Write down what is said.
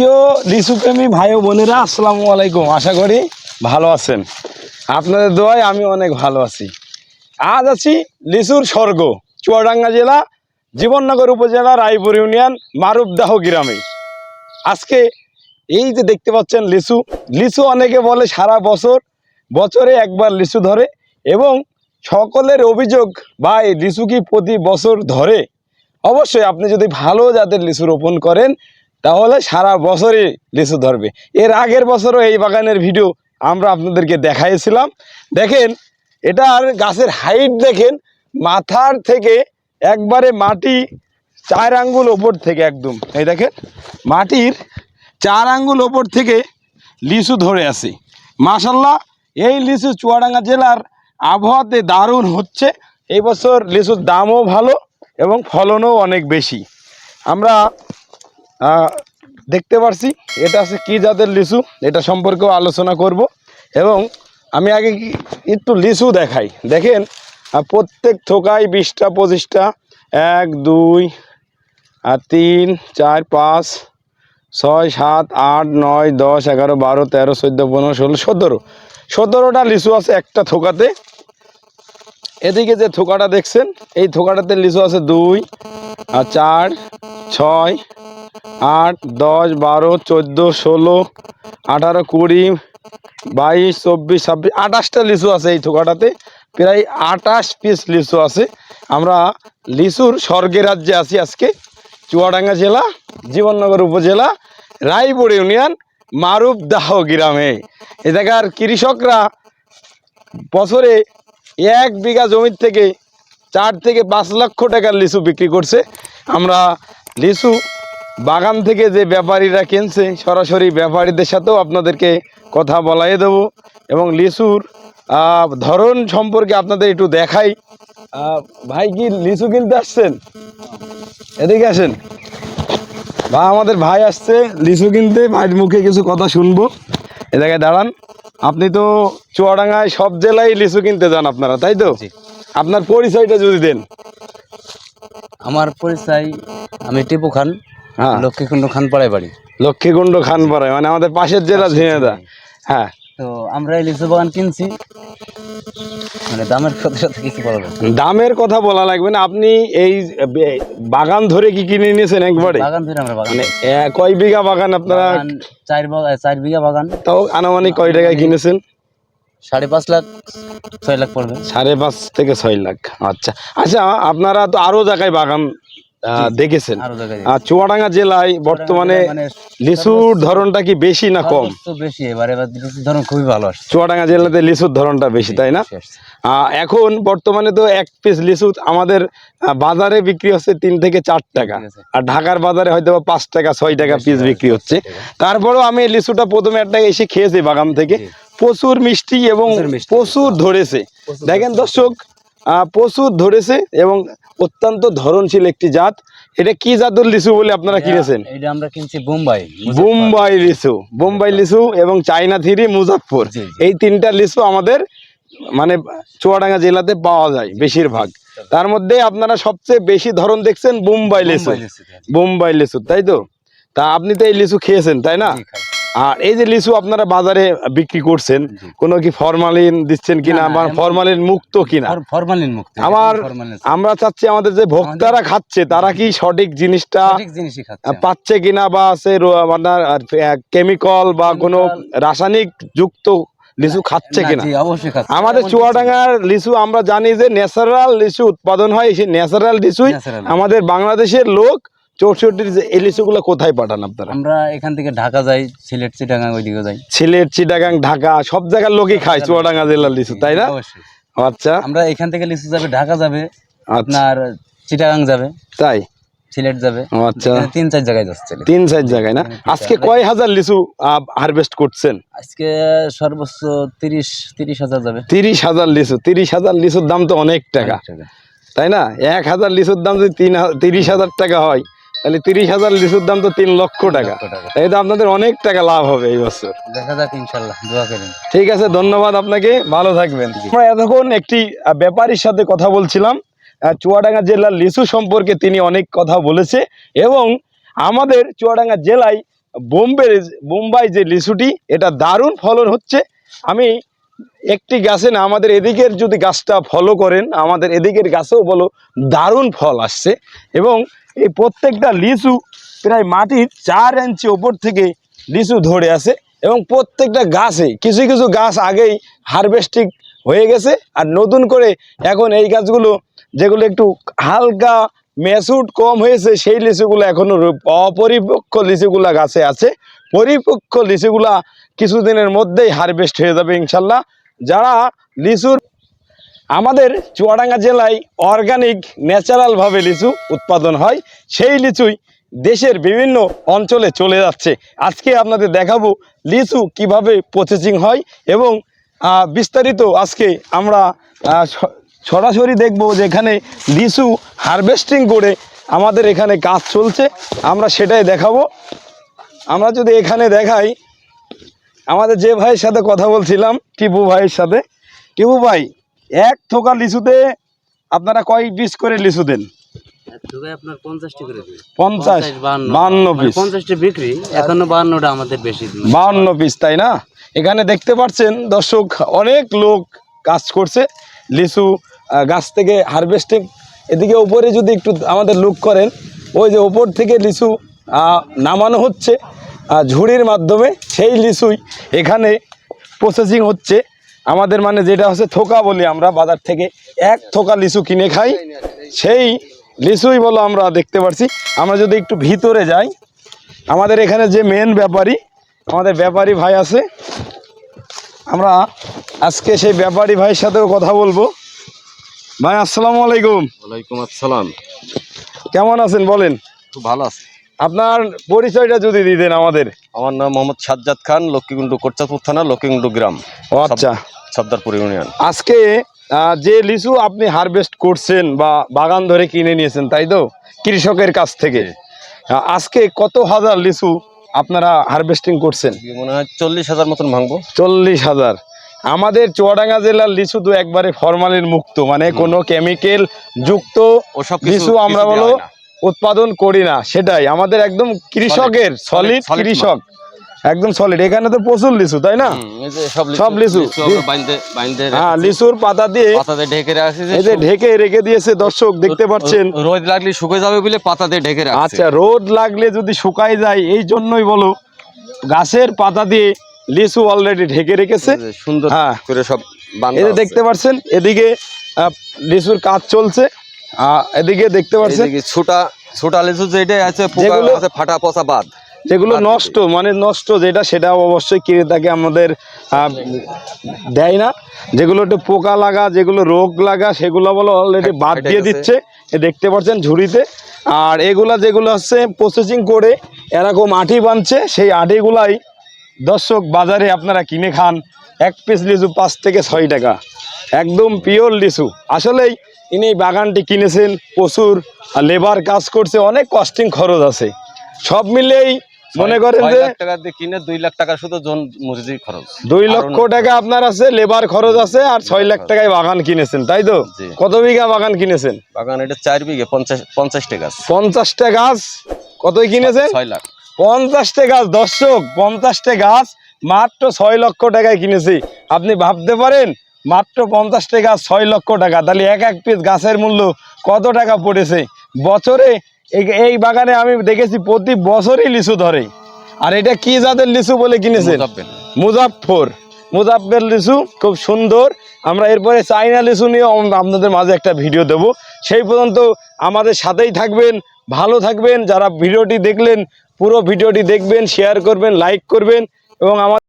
প্রিয় ভাই বোনেরা, আসসালামু আলাইকুম। আশা করি ভালো আছেন। আপনাদের দোয়ায় আমি অনেক ভালো আছি। আজ আছি লিচুর স্বর্গ, চুয়াডাঙ্গা জেলা, জীবননগর উপজেলা, রায়পুর ইউনিয়ন মারুপদাহ গ্রামে। আজকে এই যে দেখতে পাচ্ছেন লিচু লিচু অনেকে বলে সারা বছর, বছরে একবার লিচু ধরে এবং সকলের অভিযোগ, ভাই লিচু কি প্রতি বছর ধরে? অবশ্যই আপনি যদি ভালো জাতের লিচু রোপণ করেন তাহলে সারা বছরই লিচু ধরবে। এর আগের বছরও এই বাগানের ভিডিও আমরা আপনাদেরকে দেখাইছিলাম। দেখেন এটার গাছের হাইট দেখেন, মাথার থেকে একবারে মাটি চার আঙ্গুল ওপর থেকে একদম। এই দেখেন, মাটির চার আঙ্গুল ওপর থেকে লিচু ধরে আছে। মাশাল্লাহ, এই লিচু চুয়াডাঙ্গা জেলার আবহাওয়াতে দারুণ হচ্ছে। এই বছর লিচুর দামও ভালো এবং ফলনও অনেক বেশি। আমরা দেখতে পারছি। এটা আছে কি জাতের লিচু? এটা সম্পর্কেও আলোচনা করব। এবং আমি আগে একটু লিচু দেখাই। দেখেন প্রত্যেক থোকায় বিশটা, পঁচিশটা। এক, দুই আর তিন, চার, পাঁচ, ছয়, সাত, আট, নয়, দশ, এগারো, বারো, তেরো, চোদ্দ, পনেরো, ষোলো, সতেরো। সতেরোটা লিচু আছে একটা থোকাতে। এদিকে যে থোকাটা দেখছেন, এই থোকাটাতে লিচু আছে দুই আর চার, ছয় আট, দশ, বারো, চোদ্দ, ষোলো, আঠারো, কুড়ি, বাইশ, চব্বিশ, ছাব্বিশ, আঠাশটা লিচু আছে এই থোকাটাতে। প্রায় আঠাশ পিস লিচু আছে। আমরা লিচুর স্বর্গের রাজ্যে আছি আজকে। চুয়াডাঙ্গা জেলা, জীবননগর উপজেলা, রায়পুর ইউনিয়ন মারুপ দাহ গ্রামে। এ জায়গার কৃষকরা বছরে এক বিঘা জমির থেকে চার থেকে পাঁচ লক্ষ টাকার লিচু বিক্রি করছে। আমরা লিচু বাগান থেকে যে ব্যাপারীরা কিনছে সরাসরি ব্যাপারীদের সাথেও আপনাদেরকে কথা বলাই দেব। এবং লিচুর ধরন সম্পর্কে আপনাদের একটু দেখাই। ভাই কি লিচু কিনতে আসছেন? এদিকে আসেন। বা আমাদের ভাই আসছে লিচু কিনতে ভাইয়ের মুখে কিছু কথা শুনব। এ জায়গায় দাঁড়ান। আপনি তো চুয়াডাঙ্গায় সব জেলায় লিচু কিনতে যান আপনারা তাই তো? আপনার পরিচয়টা যদি দেন। আমার পরিচয় আমি টিপু খান। হ্যাঁ। লক্ষ্মীকুণ্ড খান পাড়ায় বাড়ি? লক্ষ্মীকুণ্ড খানপাড়ায় মানে আমাদের পাশের জেলা ঝিনেদা হ্যাঁ। তো আমরা এই লিচু বাগান কিনছি। মানে দামের সাথে সাথে কিছু বলা দামের কথা বলা লাগবে না। আপনি এই বাগান ধরে কি কিনে নিয়েছেন একবারে? বাগান ধরে আমরা বাগান মানে কয় বিঘা বাগান আপনারা চার চার বিঘা বাগান। তাও আনুমানিক কয় টাকায় কিনেছেন? সাড়ে পাঁচ লাখ ছয় লাখ পড়বে। সাড়ে পাঁচ থেকে ছয় লাখ। আচ্ছা। আচ্ছা আপনারা তো আরও জায়গায় বাগান দেখেছেন। আর চুয়াডাঙ্গা জেলায় বর্তমানে মানে লিচুর ধরনটা কি বেশি না কম? বেশি এবারে ধরন খুবই ভালো চুয়াডাঙ্গা জেলাতে লিচুর ধরনটা বেশি তাই না? এখন বর্তমানে তো এক পিস লিচু আমাদের বাজারে বিক্রি হচ্ছে তিন থেকে চার টাকা। আর ঢাকার বাজারে হয়তো বা পাঁচ টাকা ছয় টাকা পিস বিক্রি হচ্ছে। তারপরেও আমি লিচুটা প্রথমে একটা এসে খেয়েছি বাগান থেকে। প্রচুর মিষ্টি এবং প্রচুর ধরেছে। দেখেন দর্শক প্রচুর ধরেছে এবং অত্যন্ত ধরনশীল একটি জাত। এটা কি জাতের লিচু বলে আপনারা কিনেছেন? এটা আমরা কিনছি বোম্বাই বোম্বাই লিচু বোম্বাই লিচু এবং চাইনা থিরি মুজাফর। এই তিনটা লিচু আমাদের মানে চুয়াডাঙ্গা জেলাতে পাওয়া যায় বেশিরভাগ। তার মধ্যে আপনারা সবচেয়ে বেশি ধরন দেখছেন বোম্বাই লিচু। বোম্বাই লিচু, তাই তো? তা আপনি তো এই লিচু খেয়েছেন তাই না। আর এই যে লিচু আপনারা বাজারে বিক্রি করছেন। কোনো কি ফরমালিন দিচ্ছেন কিনা বা ফরমালিন মুক্ত কিনা? ফর- ফরমালিন মুক্ত আমার আমরা চাচ্ছি আমাদের যে ভোক্তারা খাচ্ছে তারা কি সঠিক জিনিসটা পাচ্ছে কিনা বা আছে আপনার কেমিক্যাল বা কোনো রাসায়নিক যুক্ত লিচু খাচ্ছে কিনা? আমাদের চুয়াডাঙ্গার লিচু আমরা জানি যে ন্যাচারাল লিচু উৎপাদন হয় সেই ন্যাচারাল লিচুই আমাদের বাংলাদেশের লোক চৌষট্টির যে এই লিচুগুলো কোথায় পাঠান আপনারা? আমরা এখান থেকে ঢাকা যাই সিলেট চিটাগাং ওইদিকে যাই। সিলেট চিটাগাং ঢাকা সব জায়গার লোকই খায় চুয়াডাঙ্গা জেলার লিচু তাই না? আচ্ছা। আমরা এখান থেকে লিচু যাবে ঢাকা যাবে আচ্ছা। আপনার চিটাগাং যাবে তাই? সিলেট যাবে। আচ্ছা। তিন চার জায়গায় যাচ্ছে তিন চার জায়গায় না? আজকে কয় হাজার লিচু হারভেস্ট করছেন? আজকে সর্বোচ্চ তিরিশ তিরিশ হাজার যাবে। তিরিশ হাজার লিচু তিরিশ হাজার লিচুর দাম তো অনেক টাকা। তাই না? এক হাজার লিচুর দাম যদি তিন তিরিশ হাজার টাকা হয় তাহলে তিরিশ হাজার লিচুর দাম তো তিন লক্ষ টাকা। এই তো আপনাদের অনেক টাকা লাভ হবে এই বছর। দেখা যাক ইনশাল্লাহ দোয়া করেন। ঠিক আছে ধন্যবাদ আপনাকে ভালো থাকবেন। আমরা এতক্ষণ একটি ব্যাপারীর সাথে কথা বলছিলাম। চুয়াডাঙ্গা জেলার লিচু সম্পর্কে তিনি অনেক কথা বলেছে এবং আমাদের চুয়াডাঙ্গা জেলায় বোম্বে বোম্বাই যে লিচুটি এটা দারুণ ফলন হচ্ছে। আমি একটি গাছে না আমাদের এদিকের যদি গাছটা ফলো করেন আমাদের এদিকের গাছেও বলো দারুণ ফল আসছে। এবং এই প্রত্যেকটা লিচু প্রায় মাটির চার ইঞ্চি ওপর থেকে লিচু ধরে আছে এবং প্রত্যেকটা গাছে কিছু কিছু গাছ আগেই হারভেস্টিং হয়ে গেছে। আর নতুন করে এখন এই গাছগুলো যেগুলো একটু হালকা মেসুট কম হয়েছে, সেই লিচুগুলো এখনও রূপ- অপরিপক্ক লিচুগুলা গাছে আছে। পরিপক্ক লিচুগুলা কিছুদিনের মধ্যেই হারভেস্ট হয়ে যাবে ইনশাল্লাহ। যারা লিচুর আমাদের চুয়াডাঙ্গা জেলায় অর্গানিক ন্যাচারালভাবে লিচু উৎপাদন হয়। সেই লিচুই দেশের বিভিন্ন অঞ্চলে চলে যাচ্ছে। আজকে আপনাদের দেখাবো লিচু কীভাবে প্রসেসিং হয় এবং বিস্তারিত আজকে আমরা সরাসরি দেখব যে এখানে লিচু হারভেস্টিং করে আমাদের এখানে কাজ চলছে। আমরা সেটাই দেখাবো। আমরা যদি এখানে দেখাই, আমাদের যে ভাইয়ের সাথে কথা বলছিলাম, টিপু ভাইয়ের সাথে। টিপু ভাই এক থোকা লিচুতে আপনারা কয় পিস করে লিচু দেন? বান্ন মানে পিস বাহান্ন তাই না? এখানে দেখতে পাচ্ছেন দর্শক অনেক লোক কাজ করছে। লিচু গাছ থেকে হারভেস্টিং এদিকে উপরে যদি একটু আমাদের লুক করেন ওই যে ওপর থেকে লিচু নামানো হচ্ছে। ঝুড়ির মাধ্যমে সেই লিচুই এখানে প্রসেসিং হচ্ছে। আমাদের মানে যেটা হচ্ছে থোকা বলি আমরা বাজার থেকে এক থোকা লিচু কিনে খাই। সেই লিচুই বলো আমরা দেখতে পারছি। আমরা যদি একটু ভিতরে যাই আমাদের এখানে যে মেন ব্যাপারী আমাদের ব্যাপারী ভাই আছে। আমরা আজকে সেই ব্যাপারী ভাইয়ের সাথেও কথা বলব। ভাই আসসালামু আলাইকুম। ওয়ালাইকুম আসসালাম। কেমন আছেন বলেন? খুব ভালো আছে। আপনার পরিচয়টা যদি দিতেন আমাদের। আমার নাম মোহাম্মদ সাজ্জাদ খান লক্ষ্মীকুণ্ডু কোটচাঁদপুর থানা লক্ষ্মীকুণ্ডু গ্রাম। ও আচ্ছা। সর্দারপুর ইউনিয়ন। আজকে যে লিচু আপনি হারভেস্ট করছেন বা বাগান ধরে কিনে নিয়েছেন তাই তো? কৃষকের কাছ থেকে। আজকে কত হাজার লিচু আপনারা হারভেস্টিং করছেন? মনে হয় চল্লিশ হাজার মতন ভাঙবো। চল্লিশ হাজার। আমাদের চুয়াডাঙ্গা জেলার লিচু তো একবারে ফরমালিন মুক্ত মানে কোনো কেমিক্যাল যুক্ত ওসব লিচু আমরা বলো। উৎপাদন করি না সেটাই। আমাদের একদম কৃষকের সলিড কৃষক। একদম সলিড এখানে তো প্রচুর লিচু তাই না? সব লিচু। হ্যাঁ লিচুর পাতা দিয়ে ঢেকে এই যে ঢেকে রেখে দিয়েছে দর্শক দেখতে পাচ্ছেন? রোদ লাগলে শুকিয়ে যাবে বলে পাতা দিয়ে ঢেকে রাখছে। আচ্ছা রোদ লাগলে যদি শুকাই যায় এই জন্যই বলো গাছের পাতা দিয়ে লিচু অলরেডি ঢেকে রেখেছে। সুন্দর হ্যাঁ। করে সব এই যে দেখতে পাচ্ছেন এদিকে লিচুর কাজ চলছে। এদিকে দেখতে পাচ্ছেন? ছোটা ছোটা লিচু যেটা আছে পোকা আছে ফাটা পচা বাদ। যেগুলো নষ্ট মানে নষ্ট যেটা সেটা অবশ্যই ক্রেতাকে আমাদের দেয় না। যেগুলো একটু পোকা লাগা যেগুলো রোগ লাগা সেগুলো বলো অলরেডি বাদ দিয়ে দিচ্ছে। এ দেখতে পাচ্ছেন ঝুড়িতে। আর এগুলা যেগুলো হচ্ছে প্রসেসিং করে এরকম আঠি বানছে সেই আঠিগুলাই দর্শক বাজারে আপনারা কিনে খান। এক পিস লিচু পাঁচ থেকে ছয় টাকা। একদম পিওর লিচু। আসলেই ইনি এই বাগানটি কিনেছেন প্রচুর লেবার কাজ করছে অনেক কস্টিং খরচ আছে। সব মিলেই মনে করেন যে কিনে দুই লাখ টাকা শুধু জন মজুরি খরচ। দুই লক্ষ টাকা আপনার আছে লেবার খরচ আছে আর ছয় লাখ টাকায় বাগান কিনেছেন তাই তো? কত বিঘা বাগান কিনেছেন? বাগান এটা চার বিঘে পঞ্চাশ পঞ্চাশটা গাছ। পঞ্চাশটা গাছ? কতই কিনেছেন? ছয় লাখ। পঞ্চাশটা গাছ দর্শক পঞ্চাশটা গাছ মাত্র ছয় লক্ষ টাকায় কিনেছি। আপনি ভাবতে পারেন মাত্র পঞ্চাশ টাকা ছয় লক্ষ টাকা। তাহলে এক এক পিস গাছের মূল্য কত টাকা পড়েছে? বছরে এই- বাগানে আমি দেখেছি প্রতি বছরই লিচু ধরে। আর এটা কি জাতের লিচু বলে কিনেছেন? মুজাফফর। মুজাফফর। মুজাফফর লিচু খুব সুন্দর। আমরা এরপরে চাইনা লিচু নিয়ে আপনাদের মাঝে একটা ভিডিও দেব। সেই পর্যন্ত আমাদের সাথেই থাকবেন ভালো থাকবেন। যারা ভিডিওটি দেখলেন পুরো ভিডিওটি দেখবেন শেয়ার করবেন লাইক করবেন এবং আমার